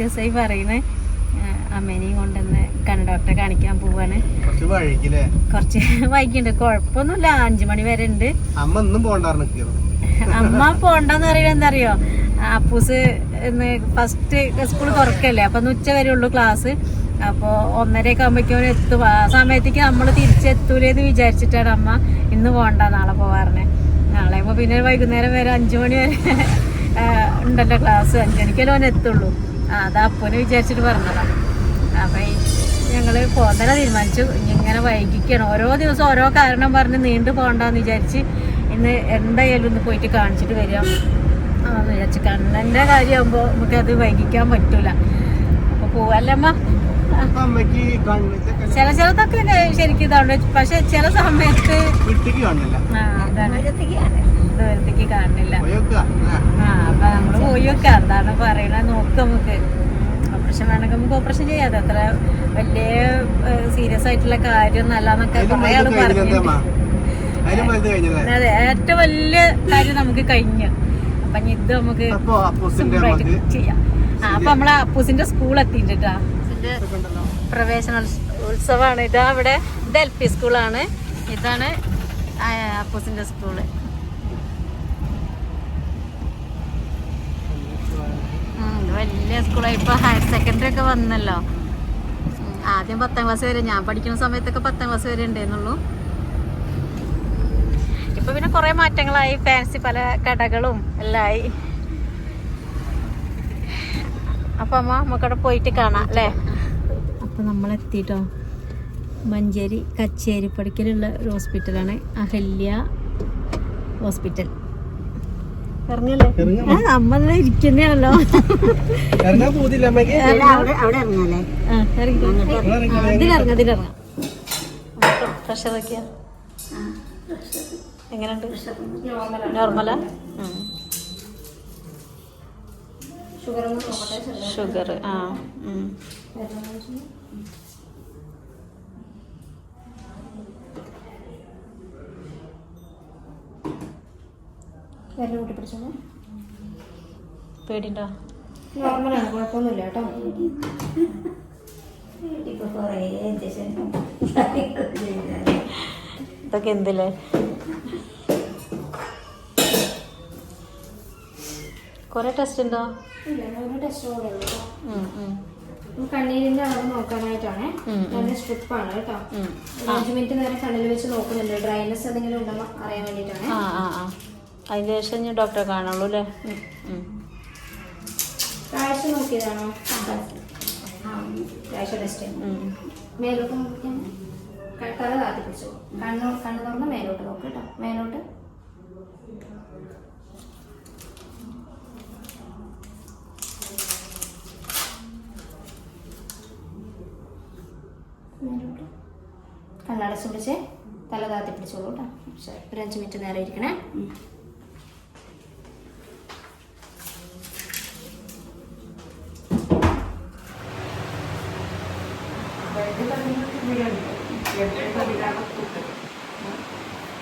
ദിവസമായി പറയുന്നത് അമ്മേനെയും കൊണ്ടുവന്ന് കണ്ടോട്ടെ ഡോക്ടറെ കാണിക്കാൻ പോവാണ്. കുറച്ച് വൈകിണ്ട്. കുഴപ്പമൊന്നുമില്ല. അഞ്ചു മണി വരെ ഉണ്ട്. അമ്മ അമ്മ പോണ്ടെന്ന് പറയുന്നത് എന്തറിയോ അപ്പൂസ് ഇന്ന് ഫസ്റ്റ് സ്കൂൾ തുറക്കല്ലേ? അപ്പൊ ഉച്ച വരെ ഉള്ളൂ ക്ലാസ് അപ്പോൾ ഒന്നരയൊക്കെ ആകുമ്പോഴേക്കും എത്തും. ആ സമയത്തേക്ക് നമ്മൾ തിരിച്ചെത്തൂലേന്ന് വിചാരിച്ചിട്ടാണ് അമ്മ ഇന്ന് പോണ്ട നാളെ പോവാറിനെ നാളെ ആകുമ്പോൾ പിന്നെ വൈകുന്നേരം വരെ അഞ്ചു മണി വരെ ഉണ്ടല്ലോ ക്ലാസ് അഞ്ചു മണിക്കല്ലോ അവൻ എത്തുള്ളൂ. അത് അപ്പനെ വിചാരിച്ചിട്ട് പറഞ്ഞതാണ് അപ്പൊ ഞങ്ങൾ പോന്നല തീരുമാനിച്ചു. ഇങ്ങനെ വൈകിക്കണം. ഓരോ ദിവസം ഓരോ കാരണം പറഞ്ഞ് നീണ്ടു പോകണ്ടെന്ന് വിചാരിച്ച് ഇന്ന് എന്തായാലും ഒന്ന് പോയിട്ട് കാണിച്ചിട്ട് വരാം. ആ വിചാരിച്ചു. കണ്ണന്റെ കാര്യമാകുമ്പോൾ നമുക്കത് വൈകിക്കാൻ പറ്റൂല. അപ്പൊ പോവല്ലമ്മ ചില ചിലതൊക്കെ ശരിക്കും ഇതാണ് പക്ഷെ ചില സമയത്ത് ദൂരത്തേക്ക് കാണില്ല അപ്പൊ നമ്മൾ പോയി വെക്കാം. എന്താണ് പറയണ നോക്ക് നമുക്ക്. ഓപ്പറേഷൻ വേണമെങ്കിൽ നമുക്ക് ഓപ്പറേഷൻ ചെയ്യാതെ അത്ര വലിയ സീരിയസ് ആയിട്ടുള്ള കാര്യം കുറെ ആൾ പറഞ്ഞു കഴിഞ്ഞല്ലേ അതെ ഏറ്റവും വലിയ കാര്യം നമുക്ക് കഴിഞ്ഞു. അപ്പൊ ഇനി ഇത് നമുക്ക് അപ്പൊ അപ്പൂസിന്റെ നമുക്ക് ചെയ്യാം. ആ അപ്പൊ നമ്മളെ അപ്പൂസിന്റെ സ്കൂൾ എത്തിയിട്ടാ പ്രവേശന ഉത്സവമാണ് ഇതാ ഇവിടെ ഇത് എൽ പി സ്കൂളാണ് ഇതാണ് അപ്പൂസിന്റെ സ്കൂൾ ഉം, ഇത് വലിയ സ്കൂളായി ഇപ്പൊ ഹയർ സെക്കൻഡറി ഒക്കെ വന്നല്ലോ. ആദ്യം പത്താം ക്ലാസ് വരെ. ഞാൻ പഠിക്കുന്ന സമയത്തൊക്കെ പത്താം ക്ലാസ് വരെ ഉണ്ടായിരുന്നുള്ളൂ. ഇപ്പൊ പിന്നെ കുറേ മാറ്റങ്ങളായി. ഫാൻസി പല കടകളും എല്ലാം ആയി അപ്പൊ അമ്മ നമുക്കവിടെ പോയിട്ട് കാണാം അല്ലേ? അപ്പൊ നമ്മൾ എത്തിട്ടോ മഞ്ചേരി കച്ചേരി പടിക്കലുള്ള ഒരു ഹോസ്പിറ്റലാണ് അഹല്യ ഹോസ്പിറ്റൽ ഇറങ്ങല്ലേ? ഇരിക്കുന്നല്ലോ ഇതിലിറങ്ങാം എങ്ങനെയുണ്ട്? നോർമലാ ഷുഗർ ആ ഉം. പേടിണ്ടോ? നോർമലാണ് കുഴപ്പമൊന്നുമില്ല കേട്ടോ. ഇതൊക്കെ എന്തില്ലേ കൊറേ ടെസ്റ്റ് ഉണ്ടോ? ഇല്ല ഒരു ടെസ്റ്റ് കൂടെ ഉള്ളൂ കേട്ടോ. ഉം, ഉം, നമുക്ക് കണ്ണീരിന്റെ അളവ് നോക്കാനായിട്ടാണ്. സ്ട്രിപ്പ് നല്ല സ്ട്രിപ്പാണ് കേട്ടോ. അഞ്ചു മിനിറ്റ് നേരം കണ്ണിൽ വെച്ച് നോക്കുന്നുണ്ട്. ഡ്രൈനെസ് എന്തെങ്കിലും ഉണ്ടെന്ന് അറിയാൻ വേണ്ടിയിട്ടാണ്. ആ. അതിന് ശേഷം ഞാൻ ഡോക്ടറെ കാണുള്ളൂ അല്ലേ. കാഴ്ച നോക്കിയതാണോ? ആ, കാഴ്ച ടെസ്റ്റ് ഉം. മേലോട്ട് നോക്കിയാൽ തല താത്തി പിടിച്ചു കണ്ണു കണ്ണ് തുറന്ന് മേലോട്ട് നോക്ക് കേട്ടോ. മേലോട്ട്. മേലോട്ട്. കണ്ണടച്ച് പിടിച്ച് തല താത്തി പിടിച്ചോളൂ കേട്ടോ ഒരു അഞ്ചു മിനിറ്റ് നേരം ഇരിക്കണേ.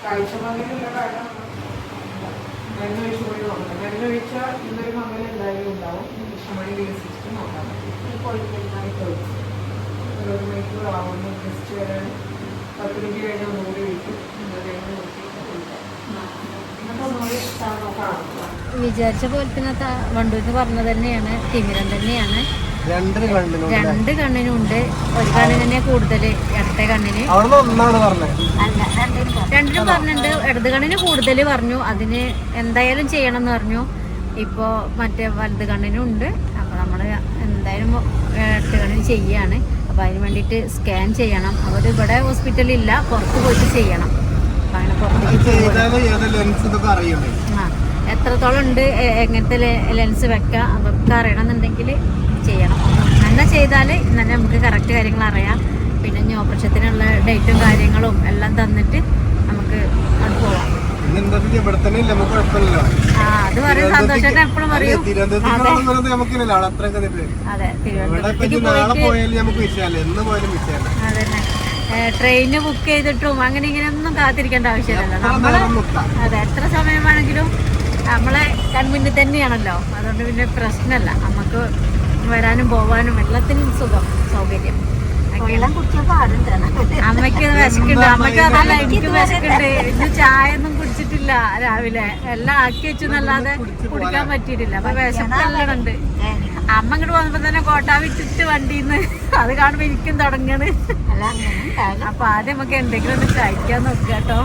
കാഴ്ചപ്പാടിലുള്ള കാരണം മരുന്ന് കഴിച്ചു പോയി നോക്കണം മരുന്ന് ഒഴിച്ചാൽ ഇന്നൊരു മകൻ എന്തായാലും ഉണ്ടാവും കൃഷ്ണമണി വികസിച്ചിട്ട് നോക്കാം ഒരു മണിക്കൂർ ആവുന്നു ടെസ്റ്റ് വരാൻ പത്ത് മിനിറ്റ് കഴിഞ്ഞ് ഒന്നുകൂടി വിളിക്കും വിചാരിച്ച പോലെ തന്നെ വണ്ടൂർ പറഞ്ഞത് പറഞ്ഞ തന്നെയാണ് തിമിരം തന്നെയാണ്. രണ്ട് കണ്ണിനും ഉണ്ട് ഒരു കണ്ണിന് കൂടുതൽ ഇടത്തെ കണ്ണിന്. രണ്ടിനും പറഞ്ഞിട്ടുണ്ട്. ഇടത് കണ്ണിന് കൂടുതൽ പറഞ്ഞു. അതിന് എന്തായാലും ചെയ്യണം എന്ന് പറഞ്ഞു. ഇപ്പോ മറ്റേ വലത് കണ്ണിനും ഉണ്ട്. അപ്പോൾ നമ്മൾ എന്തായാലും ഇടത് കണ്ണിന് ചെയ്യാണ്. അപ്പൊ അതിന് വേണ്ടിട്ട് സ്കാൻ ചെയ്യണം. അവർ ഇവിടെ ഹോസ്പിറ്റലിൽ ഇല്ല. പുറത്ത് പോയിട്ട് ചെയ്യണം. അങ്ങനെ പുറത്തേക്ക് എത്രത്തോളം ഉണ്ട്? എങ്ങനത്തെ ലെൻസ് വെക്കാം? അതൊക്കെ അറിയണമെന്നുണ്ടെങ്കിൽ ചെയ്യണം. അങ്ങനെ ചെയ്താൽ നല്ല നമുക്ക് കറക്റ്റ് കാര്യങ്ങൾ അറിയാം. പിന്നെ ഇനി ഓപ്പറേഷത്തിനുള്ള ഡേറ്റും കാര്യങ്ങളും എല്ലാം തന്നിട്ട് നമുക്ക് അത് പോവാം. ആ അത് പറയും. സന്തോഷം എപ്പോഴും പറയും. അതെ. അതെ ട്രെയിന് ബുക്ക് ചെയ്തിട്ടും അങ്ങനെ ഇങ്ങനെ ഒന്നും കാത്തിരിക്കേണ്ട ആവശ്യമില്ലല്ലോ. നമ്മൾ അതെ എത്ര സമയമാണെങ്കിലും നമ്മളെ കൺമുന്നിൽ തന്നെയാണല്ലോ. അതുകൊണ്ട് പിന്നെ പ്രശ്നമല്ല. നമുക്ക് വരാനും പോവാനും എല്ലാത്തിനും സുഖം സൗകര്യം. അമ്മയ്ക്ക് വിശക്കുണ്ട്. അമ്മയ്ക്ക് അതല്ല എനിക്ക് വിശക്കുണ്ട്. ഇന്ന് ചായ ഒന്നും കുടിച്ചിട്ടില്ല രാവിലെ. എല്ലാം ആക്കി വെച്ചു എന്നല്ലാതെ കുടിക്കാൻ പറ്റിയിട്ടില്ല. അപ്പൊ വിശപ്പെല്ലാം ഉണ്ട് അമ്മ ഇങ്ങോട്ട് വന്നപ്പോ തന്നെ കോട്ട വിട്ടിട്ട് വണ്ടിന്ന്. അത് കാണുമ്പോ എനിക്കും തുടങ്ങണ്. അപ്പൊ ആദ്യം നമുക്ക് എന്തെങ്കിലും ഒന്ന് കഴിക്കാൻ നോക്കുക കേട്ടോ.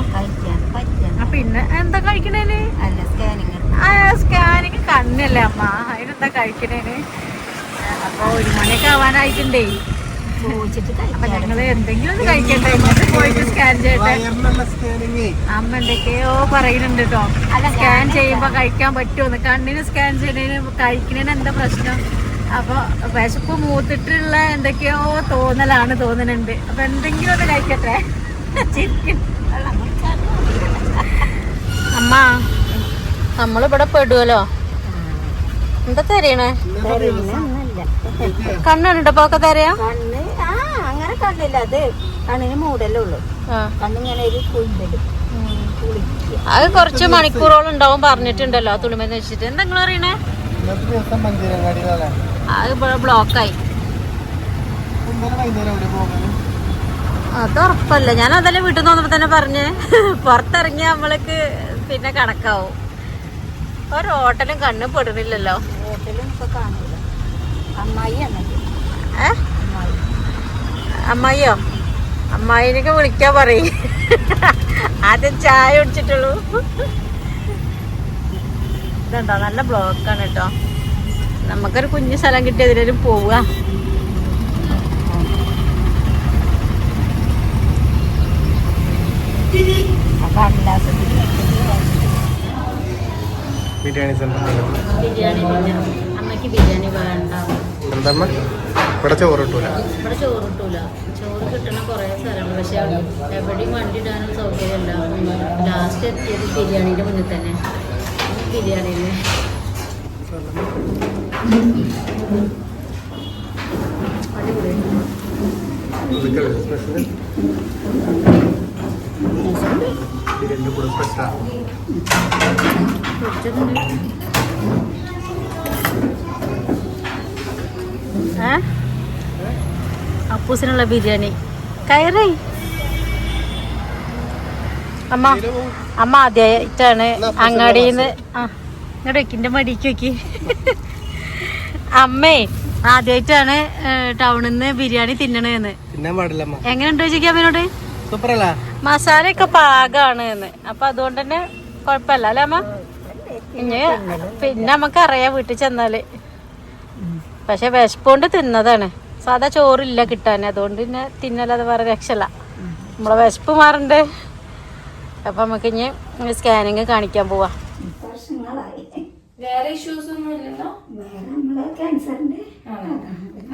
പിന്നെ എന്താ കഴിക്കണേന്? അല്ല സ്കാനിങ് ആ സ്കാനിങ് കണ്ണല്ലേ അമ്മ. അതിനെന്താ കഴിക്കണേന്? അപ്പൊ ഒരു മണിയൊക്കെ ആവാനായിട്ടുണ്ടേ. അപ്പൊ ഞങ്ങൾ എന്തെങ്കിലും ഒന്ന് കഴിക്കട്ടെ. എന്നിട്ട് പോയിട്ട് സ്കാൻ ചെയ്യട്ടെ. അമ്മ എന്തൊക്കെയോ പറയുന്നുണ്ട് കേട്ടോ സ്കാൻ ചെയ്യുമ്പോ കഴിക്കാൻ പറ്റുമെന്ന് കണ്ണിന് സ്കാൻ ചെയ്യുന്നതിന് കഴിക്കുന്നതിന് എന്താ പ്രശ്നം? അപ്പൊ വിശപ്പ് മൂത്തിട്ടുള്ള എന്തൊക്കെയോ തോന്നലാണ് തോന്നുന്നുണ്ട്. അപ്പൊ എന്തെങ്കിലും ഒന്ന് കഴിക്കട്ടെ. അമ്മ നമ്മളിവിടെ പെടുവല്ലോ. എന്താ ഒന്നുമില്ല കണ്ണുണ്ടോ. ഒക്കെ തരയാ? കണ്ണ് ആ അങ്ങനെ കണ്ണില്ല. അത് കണ്ണിന് മൂടല്ലേ ഉള്ളു. കണ്ണിങ്ങനെ ഒരു അത് കുറച്ച് മണിക്കൂറോളം ഉണ്ടാവും പറഞ്ഞിട്ടുണ്ടല്ലോ തുണിമെന്ന് വെച്ചിട്ട്. എന്താ നിങ്ങൾ മഞ്ചേരങ്ങാടിയിലാണ്. അത് ബ്ലോക്കായി. അത് ഉറപ്പല്ല. ഞാൻ അതല്ലേ വീട്ടിൽ നിന്ന് വന്നപ്പോ തന്നെ പറഞ്ഞേ. പുറത്തിറങ്ങിയ നമ്മൾക്ക് പിന്നെ കണക്കാവും. ഒരു ഹോട്ടലും കണ്ണ് പെടുന്നില്ലല്ലോ. ഹോട്ടലും ഇപ്പൊ കാണില്ല അമ്മായിയോ? അമ്മായിനൊക്കെ വിളിക്കാൻ പറയും. ആദ്യം ചായ കുടിച്ചിട്ടുള്ളൂ. ഇതുണ്ടോ? നല്ല ബ്ലോക്കാണ് കേട്ടോ നമുക്കൊരു കുഞ്ഞു സ്ഥലം കിട്ടി അതിലും പോവുക ബിരിയാണി സെന്റർ ബിരിയാണി. അമ്മയ്ക്ക് ബിരിയാണി വേണ്ട. എന്തമ്മ? ഇവിടെ ചോറ് കിട്ടൂല. ഇവിടെ ചോറ് കിട്ടൂല. ചോറ് കിട്ടണ കുറേ സ്ഥലങ്ങൾ പക്ഷെ എവിടെയും വണ്ടി ഇടാനും സൗകര്യമില്ല. ലാസ്റ്റ് എത്തിയത് ബിരിയാണീന്റെ മുന്നിൽ തന്നെ. സ്പെഷ്യൽ ബിരിയാണിന്റെ കൂടെ സ്പെഷ്യലാണ് അപ്പൂസിനുള്ള ബിരിയാണി. കയറി. അമ്മ അമ്മ ആദ്യമായിട്ടാണ് അങ്ങാടിന്ന്. ആ ഇങ്ങോട്ട് വെക്കിന്റെ മടിക്ക് വെക്കി. അമ്മേ ആദ്യമായിട്ടാണ് ടൗണിൽ നിന്ന് ബിരിയാണി തിന്നണേന്ന്. എങ്ങനെയുണ്ട് ചോദിക്കാം അമ്മേനോട്? മസാലയൊക്കെ പാകാണ് എന്ന് അപ്പൊ അതുകൊണ്ട് തന്നെ കുഴപ്പമില്ല അല്ലേ അമ്മ? ഇനി പിന്നെ നമുക്ക് അറിയാം വീട്ടിൽ ചെന്നാൽ. പക്ഷെ വിശപ്പുകൊണ്ട് തിന്നതാണ്. സാധാ ചോറില്ല കിട്ടാൻ അതുകൊണ്ട് പിന്നെ തിന്നലത് വേറെ രക്ഷല്ല നമ്മളെ വിശപ്പ് മാറണ്ട്. അപ്പൊ നമുക്ക് ഇനി സ്കാനിങ് കാണിക്കാൻ പോവാ. വേറെ ഇഷ്യൂസ് ഒന്നും ഇല്ലല്ലോ? വേറെ നമ്മൾ ക്യാൻസറിന്റെ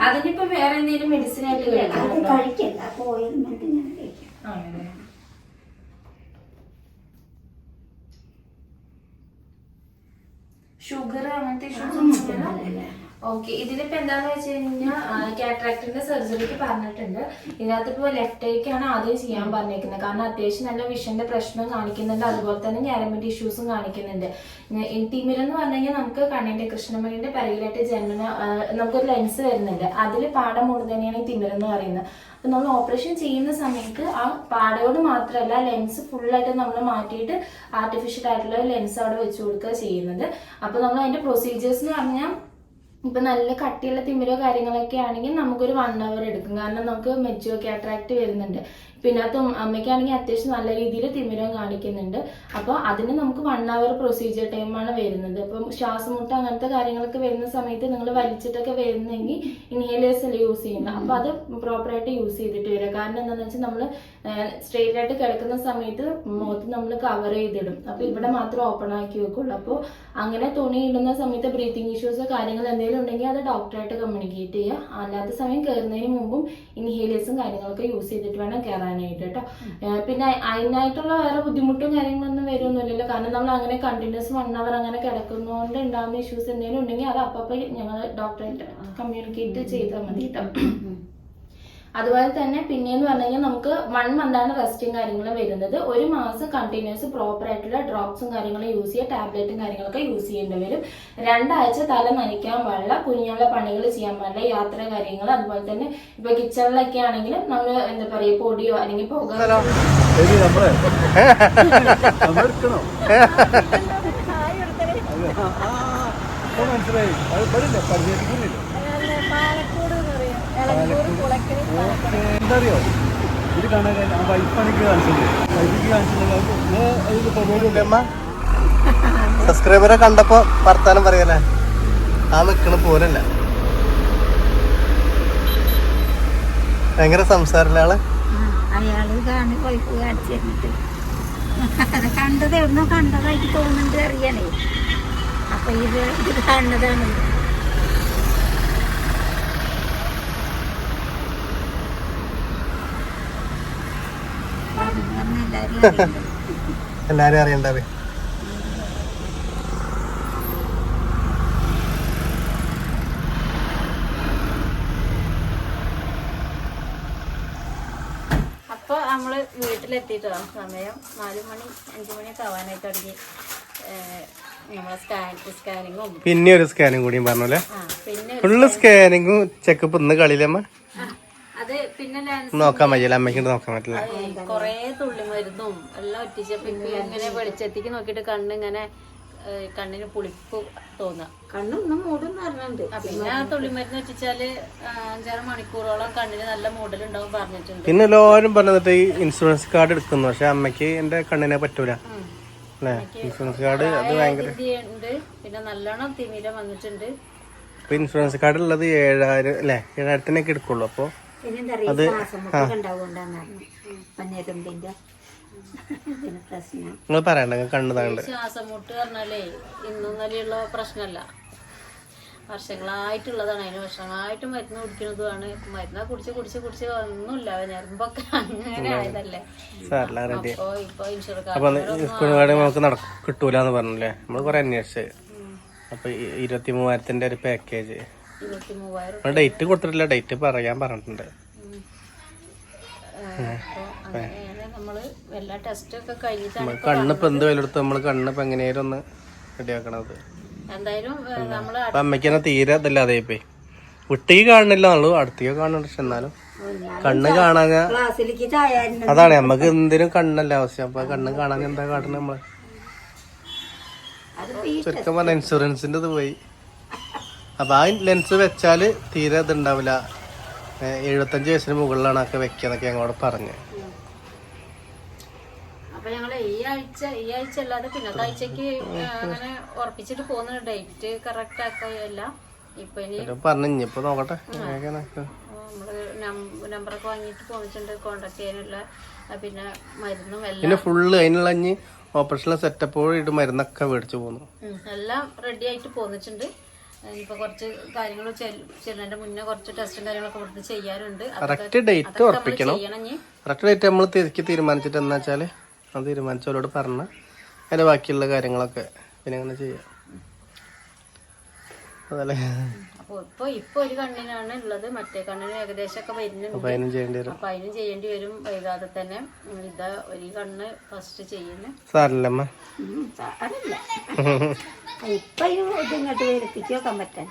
അതിനിപ്പോ വേറെ എന്തെങ്കിലും മെഡിസിൻ ആയിട്ട് കഴിക്കല്ല. ഞാൻ കഴിക്കാം. ഷുഗർ അങ്ങനത്തെ ഇഷ്യൂസ് ഒന്നും ഇല്ലല്ലോ? ഓക്കെ ഇതിനിപ്പോ എന്താന്ന് വെച്ച് കഴിഞ്ഞാൽ കാറ്ററാക്ടിന്റെ സർജറിക്ക് പറഞ്ഞിട്ടുണ്ട്. ഇതിനകത്ത് ഇപ്പോൾ ലെഫ്റ്റ് ഐക്കാണ് ആദ്യം ചെയ്യാൻ പറഞ്ഞേക്കുന്നത്. കാരണം അത്യാവശ്യം നല്ല വിഷന്റെ പ്രശ്നം കാണിക്കുന്നുണ്ട്. അതുപോലെ തന്നെ ഞാരമ്പിന്റെ ഇഷ്യൂസും കാണിക്കുന്നുണ്ട്. ടീമിൽ പറഞ്ഞു കഴിഞ്ഞാൽ നമുക്ക് കണ്ണിന്റെ കൃഷ്ണമണിന്റെ പരിയിലായിട്ട് ജന്മന നമുക്കൊരു ലെൻസ് വരുന്നുണ്ട്. അതിൽ പാടം മുഴുതനെയാണ് ഈ തിമിരെന്ന് പറയുന്നത്. അപ്പൊ നമ്മൾ ഓപ്പറേഷൻ ചെയ്യുന്ന സമയത്ത് ആ പാടയോട് മാത്രമല്ല ലെൻസ് ഫുള്ളായിട്ട് നമ്മൾ മാറ്റിയിട്ട് ആർട്ടിഫിഷ്യൽ ആയിട്ടുള്ള ലെൻസ് അവിടെ വെച്ച് കൊടുക്കുക ചെയ്യുന്നത്. അപ്പൊ നമ്മൾ അതിന്റെ പ്രൊസീജിയേഴ്സ് എന്ന് പറഞ്ഞാൽ ഇപ്പൊ നല്ല കട്ടിയുള്ള തിമിരോ കാര്യങ്ങളൊക്കെ ആണെങ്കിൽ നമുക്കൊരു വൺ അവർ എടുക്കും. കാരണം നമുക്ക് മെച്ചുവോ കാട്രാക്ട് വരുന്നുണ്ട്. പിന്നെ അത് അമ്മയ്ക്കാണെങ്കിൽ അത്യാവശ്യം നല്ല രീതിയിൽ തിമിരം കാണിക്കുന്നുണ്ട്. അപ്പോൾ അതിന് നമുക്ക് വൺ അവർ പ്രൊസീജിയർ ടൈമാണ് വരുന്നത്. അപ്പം ശ്വാസമുട്ട അങ്ങനത്തെ കാര്യങ്ങളൊക്കെ വരുന്ന സമയത്ത് നിങ്ങൾ വലിച്ചിട്ടൊക്കെ വരുന്നെങ്കിൽ ഇൻഹേലേഴ്സ് അല്ലേ യൂസ് ചെയ്യുന്നത് അപ്പോൾ അത് പ്രോപ്പറായിട്ട് യൂസ് ചെയ്തിട്ട് വരിക കാരണം എന്താണെന്ന് വെച്ചാൽ നമ്മൾ സ്ട്രെയിറ്റ് ആയിട്ട് കിടക്കുന്ന സമയത്ത് മുഖത്ത് നമ്മൾ കവർ ചെയ്തിടും. അപ്പോൾ ഇവിടെ മാത്രം ഓപ്പൺ ആക്കി വെക്കുള്ളൂ. അപ്പോൾ അങ്ങനെ തുണി ഇടുന്ന സമയത്ത് ബ്രീത്തിങ് ഇഷ്യൂസ് കാര്യങ്ങൾ എന്തെങ്കിലും ഉണ്ടെങ്കിൽ അത് ഡോക്ടറായിട്ട് കമ്മ്യൂണിക്കേറ്റ് ചെയ്യുക അല്ലാത്ത സമയം കയറുന്നതിന് മുമ്പും ഇൻഹേലേഴ്സും കാര്യങ്ങളൊക്കെ യൂസ് ചെയ്തിട്ട് വേണം കയറാനായിട്ട് കേട്ടോ. പിന്നെ അതിനായിട്ടുള്ള വേറെ ബുദ്ധിമുട്ടും കാര്യങ്ങളൊന്നും വരുമൊന്നുമില്ലല്ലോ കാരണം നമ്മൾ അങ്ങനെ കണ്ടിന്യൂസ് വൺ അവർ അങ്ങനെ കിടക്കുന്നതുകൊണ്ട് ഉണ്ടാകുന്ന ഇഷ്യൂസ് എന്തെങ്കിലും ഉണ്ടെങ്കിൽ അത് അപ്പം ഞങ്ങൾ ഡോക്ടറായിട്ട് കമ്മ്യൂണിക്കേറ്റ് ചെയ്താൽ മതി കേട്ടോ. അതുപോലെ തന്നെ പിന്നെയെന്ന് പറഞ്ഞു കഴിഞ്ഞാൽ നമുക്ക് വൺ മന്താണ് റെസ്റ്റും കാര്യങ്ങളും വരുന്നത്. ഒരു മാസം കണ്ടിന്യൂസ് പ്രോപ്പർ ആയിട്ടുള്ള ഡ്രോപ്സും കാര്യങ്ങളും യൂസ് ചെയ്യുക ടാബ്ലറ്റും കാര്യങ്ങളൊക്കെ യൂസ് ചെയ്യേണ്ടി വരും. രണ്ടാഴ്ച തല നനയ്ക്കാൻ പാടില്ല കുഞ്ഞുള്ള പണികൾ ചെയ്യാൻ പാടില്ല യാത്ര കാര്യങ്ങൾ അതുപോലെ തന്നെ ഇപ്പൊ കിച്ചണിലൊക്കെ ആണെങ്കിലും നമ്മൾ എന്താ പറയുക പൊടിയോ അല്ലെങ്കിൽ പുക മനസ്സിലായി. അത് പറ്റില്ല എന്ന് പറയും എളങ്കൂർ കുളക്കൽ ഓക്കെ എന്താ അറിയോ ഇത് കാണാൻ വൈഫാണിക്ക് കാണിച്ചത് വൈഫിക്ക് അമ്മ സബ്സ്ക്രൈബറെ കണ്ടപ്പോ വർത്താനം പറയല്ലേ? ആ നിക്കണ പോലല്ല. ഭയങ്കര സംസാരമുള്ള ആൾ? അയാൾ കാണി വൈഫ് അത് കണ്ടത് എവിടുന്നോ കണ്ടതായിട്ട് തോന്നുന്നുണ്ട് അറിയണേ അപ്പൊ ഇത് ഇത് കാണുന്നതാണ് എല്ലാരും അറിയണ്ടാവേ അപ്പോൾ നമ്മൾ വീട്ടിലെത്തിയിട്ടോ സമയം നാല് മണി അഞ്ച് മണിയൊക്കെ ആവാനായിട്ട് തുടങ്ങി. നമ്മളെ സ്കാനിങ്ങും പിന്നെ ഒരു സ്കാനിങ് കൂടിയും പറഞ്ഞല്ലേ ഫുള്ള് സ്കാനിങ്ങും ചെക്കപ്പ് ഇന്ന് ലെൻസ് നോക്കാൻ പറ്റില്ല അമ്മയ്ക്ക് നോക്കാൻ പറ്റില്ല. കൊറേ തുള്ളി മരുന്നും എല്ലാം ഒറ്റിച്ച പിന്നെ ഇങ്ങനെ വെളിച്ചത്തേക്ക് നോക്കിട്ട് കണ്ണിങ്ങനെ ഇങ്ങനെ കണ്ണിന് പുളിപ്പ് തോന്നാം. കണ്ണൊന്നും മൂടും പറഞ്ഞിട്ടുണ്ട്. പിന്നെ ആ തുള്ളി മരുന്ന് വെച്ചാൽ അഞ്ചാറ് മണിക്കൂറോളം കണ്ണിന് നല്ല മൂടലുണ്ടാവും പറഞ്ഞിട്ടുണ്ട്. പിന്നെ എല്ലാവരും പറഞ്ഞിട്ട് ഈ ഇൻഷുറൻസ് കാർഡ് എടുക്കുന്നു. പക്ഷെ അമ്മയ്ക്ക് എന്റെ കണ്ണിനെ പറ്റൂല. ഇൻഷുറൻസ് കാർഡ് അത് ഭയങ്കര പിന്നെ നല്ലോണം തിമിരം വന്നിട്ടുണ്ട്. ഇപ്പൊ ഇൻഷുറൻസ് കാർഡ് ഉള്ളത് ഏഴായിരം അല്ലെ? ഏഴായിരത്തിനൊക്കെ എടുക്കുള്ളൂ. അപ്പൊ പ്രശ്നം. നിങ്ങൾ പറയണ്ട കണ്ണ് താണ്ട്. ശ്വാസം മുട്ട് പറഞ്ഞാലേ ഇന്നും നിലയുള്ള പ്രശ്നമല്ല. വർഷങ്ങളായിട്ടുള്ളതാണ് അതിന് വർഷങ്ങളായിട്ട് മരുന്ന് കുടിക്കുന്നതുമാണ്. മരുന്ന് കുടിച്ച് കുടിച്ച് കുടിച്ച് ഒന്നുമില്ല ഞരമ്പൊക്കെ അങ്ങനെ ആയതല്ലേ. അപ്പൊ ഇപ്പൊ ഇൻഷുറൻസ് നമുക്ക് നട കിട്ടൂലെന്ന് പറഞ്ഞല്ലേ? നമ്മൾ കുറെ അന്വേഷിച്ച്. അപ്പൊ ഇരുപത്തി മൂവായിരത്തിന്റെ ഒരു പാക്കേജ് ഡേറ്റ് കൊടുത്തിട്ടില്ല ഡേറ്റ് പറയാൻ പറഞ്ഞിട്ടുണ്ട്. കണ്ണിപ്പോ എന്ത് വിലെടുത്ത് നമ്മൾ കണ്ണിപ്പോ എങ്ങനെയാലും ഒന്ന് റെഡിയാക്കണത് അപ്പൊ അമ്മയ്ക്ക് തന്നെ തീരെ അതല്ലാതെ പോയി വിട്ടേക്ക് കാണുന്നില്ല നമ്മൾ അടുത്തേക്ക് കാണുന്നുണ്ട് പക്ഷെ എന്നാലും. കണ്ണ് കാണാൻ അതാണ് നമ്മക്ക് എന്തിനും കണ്ണല്ല ആവശ്യം. അപ്പൊ കണ്ണ് കാണാൻ എന്താ കാട്ടണ നമ്മൾ? ചുരുക്കം പറഞ്ഞ ഇൻഷുറൻസിന്റെ ഇത് പോയി. അപ്പൊ ആ ലെൻസ് വെച്ചാൽ തീരെ ഇതുണ്ടാവില്ല. എഴുപത്തഞ്ച് വയസ്സിന് മുകളിലാണ് ഒക്കെ വെക്കാന്നൊക്കെ ഞങ്ങളോട് പറഞ്ഞ്. അപ്പൊ ഞങ്ങൾ ഈ ആഴ്ച ഈ ആഴ്ച അല്ലാതെ പിന്നത്തെ ആഴ്ചക്ക് അങ്ങനെ ഉറപ്പിച്ചിട്ട് പോകുന്ന ഡേറ്റ് കറക്റ്റ് ആക്കുകയല്ല ഇപ്പൊ ഇനി പറഞ്ഞു ഇനിയിപ്പോ നോക്കട്ടെ. എങ്ങനെയൊക്കെയാണ് ഒക്കെ. നമ്മൾ നമ്പറൊക്കെ വാങ്ങിയിട്ട് പോന്നിട്ടുണ്ട് കോണ്ടാക്ട് ചെയ്യാനുള്ള പിന്നെ മരുന്നും എല്ലാം. പിന്നെ ഫുള്ള് അതിനുള്ള ഇനി ഓപ്പറേഷനിലെ സെറ്റപ്പോഴും ഇട്ട് മരുന്നൊക്കെ മേടിച്ചു പോന്നു. എല്ലാം റെഡി ആയിട്ട് പോന്നിട്ടുണ്ട്. ഇപ്പൊ കുറച്ച് കാര്യങ്ങൾ ചെല്ലേണ്ട മുന്നേ കുറച്ച് ടെസ്റ്റും കാര്യങ്ങളൊക്കെ ഇവിടുന്ന് ചെയ്യാനുണ്ട് അതൊക്കെ കറക്റ്റ് ഡേറ്റ് ഉറപ്പിക്കണം. കറക്റ്റ് ഡേറ്റ് നമ്മൾ തിരിക്കി തീരുമാനിച്ചിട്ട് എന്താ വെച്ചാൽ? അത് തീരുമാനിച്ചവരോട് പറഞ്ഞ അതിന്റെ ബാക്കിയുള്ള കാര്യങ്ങളൊക്കെ പിന്നെ അങ്ങനെ ചെയ്യാം. അപ്പൊ ഇപ്പൊ ഇപ്പൊ ഒരു കണ്ണിനാണ് ഉള്ളത്. മറ്റേ കണ്ണിന് ഏകദേശം ഒക്കെ വരുന്നുണ്ട്. അപ്പൊ അതിനും ചെയ്യേണ്ടി വരും. വൈകാതെ തന്നെ ഇതാ ഒരു കണ്ണ് ഫസ്റ്റ് ചെയ്യുന്നു. സാറില്ലമ്മ അറിയില്ല ഇപ്പൊ ഇതിങ്ങോട്ട് വരുത്തിച്ച് നോക്കാൻ പറ്റാൻ.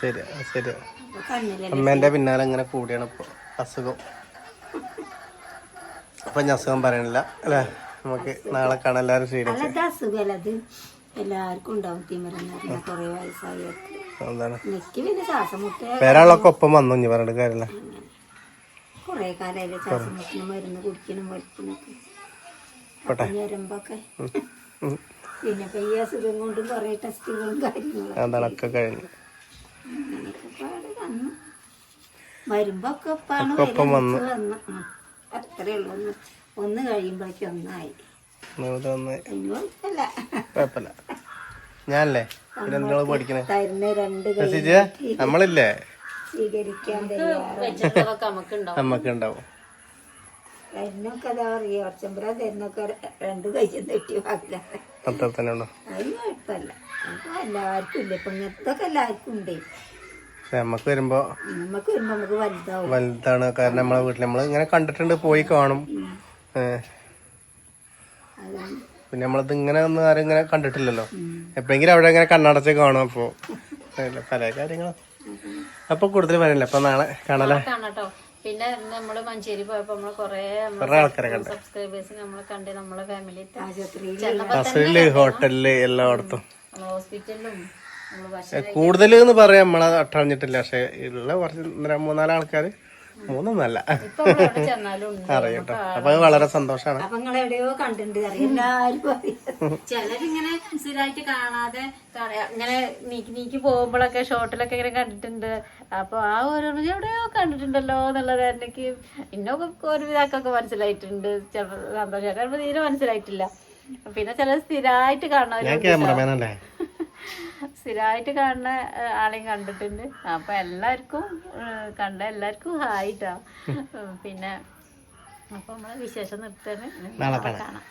ശരി ശരി. അമ്മേന്റെ പിന്നാലെ ഇങ്ങനെ കൂടിയാണ് ഇപ്പൊ അസുഖം. അപ്പൊ ഞാൻ അസുഖം പറയണില്ല അല്ലേ? നമുക്ക് നാളെ കാണാൻ എല്ലാവരും ശരി അസുഖമല്ല അത് എല്ലാവർക്കും ഉണ്ടാവും. തിമരം കുറേ കുറെ വയസ്സായവർക്ക് എന്താണ് പേരാളൊക്കെ ഒപ്പം വന്നു ഇനി പറഞ്ഞിട്ട് കാര്യമില്ല. കുറെ കാലമായില്ലേ ശ്വാസം മുട്ടിന് മരുന്ന് കുടിക്കണം വലിക്കണൊക്കെ പോട്ടെ. ഞരമ്പൊക്കെ പിന്നെ ഇപ്പൊ ഈ അസുഖം കൊണ്ടും കുറെ ടെസ്റ്റുകളും കാര്യങ്ങളും അതാണ് ഒക്കെ കഴിഞ്ഞു. അങ്ങനെയൊക്കെ പാട് വന്നു. ഒപ്പാണ് വന്നു. വന്നു ഉം. അത്രേ ഉള്ളൂ. ഒന്ന് കഴിയുമ്പോഴേക്കും ഒന്നായി. കുഴപ്പമില്ല. ഞാനല്ലേ? ഇതെന്താണ് പഠിക്കണേ? തരുന്ന രണ്ട് കൈ നമ്മളില്ലേ? സ്വീകരിക്കാൻ നമുക്ക് ഉണ്ടാവും നമ്മക്ക് ഉണ്ടാവും തരുന്നൊക്കെ അതാ പറയുക. ഒച്ചമ്പറ തരുന്നൊക്കെ രണ്ട് തെറ്റി അത്ര തന്നെ ഉണ്ടോ കുഴപ്പമില്ല. എല്ലാവർക്കും ഇല്ല? ഇപ്പൊ ഇങ്ങനത്തൊക്കെ എല്ലാവർക്കും ഉണ്ട്. നമുക്ക് വരുമ്പോ നമുക്ക് വരുമ്പോ നമുക്ക് വലുതാവും. വലുതാണ്. കാരണം നമ്മളെ വീട്ടിൽ നമ്മൾ ഇങ്ങനെ കണ്ടിട്ടുണ്ട് പോയി കാണും. ഏ. പിന്നെ നമ്മളത് ഇങ്ങനെ ഒന്നും ആരും ഇങ്ങനെ കണ്ടിട്ടില്ലല്ലോ. എപ്പോഴെങ്കിലും അവിടെ ഇങ്ങനെ കണ്ണടച്ച് കാണും അപ്പോ. പല കാര്യങ്ങളും. അപ്പൊ കൂടുതൽ പറയല്ലേ അപ്പൊ നാളെ കാണാലേ? കാണട്ടോ പിന്നെ നമ്മൾ മഞ്ചേരി പോയപ്പോ നമ്മൾ കൊറേ കുറെ ആൾക്കാരെ കണ്ട്. സബ്സ്ക്രൈബേഴ്സ് നമ്മളെ കണ്ട് നമ്മളെ ഫാമിലി ആശുപത്രിയിൽ ബസ്സിൽ ഹോട്ടലിൽ എല്ലായിടത്തും. ഹോസ്പിറ്റലിലും കൂടുതൽ എന്ന് പറയാൻ നമ്മളെ അട്ടറിഞ്ഞിട്ടില്ല പക്ഷെ ഉള്ള കുറച്ച് മൂന്നാൽ ആൾക്കാര് മൂന്നൊന്നല്ല. അറിയട്ടോ. അപ്പൊ വളരെ സന്തോഷാണ്. എവിടെയോ കണ്ടിട്ടുണ്ട്. ചിലരിങ്ങനെ മനസ്സിലായിട്ട് കാണാതെ കാണാ- ഇങ്ങനെ നീക്കി നീക്കി പോകുമ്പോഴൊക്കെ ഷോട്ടിലൊക്കെ ഇങ്ങനെ കണ്ടിട്ടുണ്ട്. അപ്പൊ ആ ഓരോ എവിടെയോ കണ്ടിട്ടുണ്ടല്ലോ എന്നുള്ളത് എനിക്ക് ഇന്നൊക്കെ ഒരു വിധാക്കൊക്കെ മനസ്സിലായിട്ടുണ്ട്. ചിലപ്പോ സന്തോഷം. ചിലപ്പോ തീരെ മനസ്സിലായിട്ടില്ല. പിന്നെ ചില സ്ഥിരമായിട്ട് ഞാൻ കാണുന്നവരുണ്ട് ക്യാമറമാൻ അല്ലേ? സ്ഥിരമായിട്ട് കാണുന്ന ആളെയും കണ്ടിട്ടുണ്ട്. അപ്പൊ എല്ലാവർക്കും കണ്ട എല്ലാവർക്കും ഹായിട്ടാ. പിന്നെ അപ്പൊ നമ്മളെ വിശേഷം നിർത്താന് കാണാം.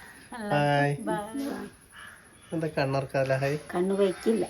കണ്ണു വയ്ക്കില്ല.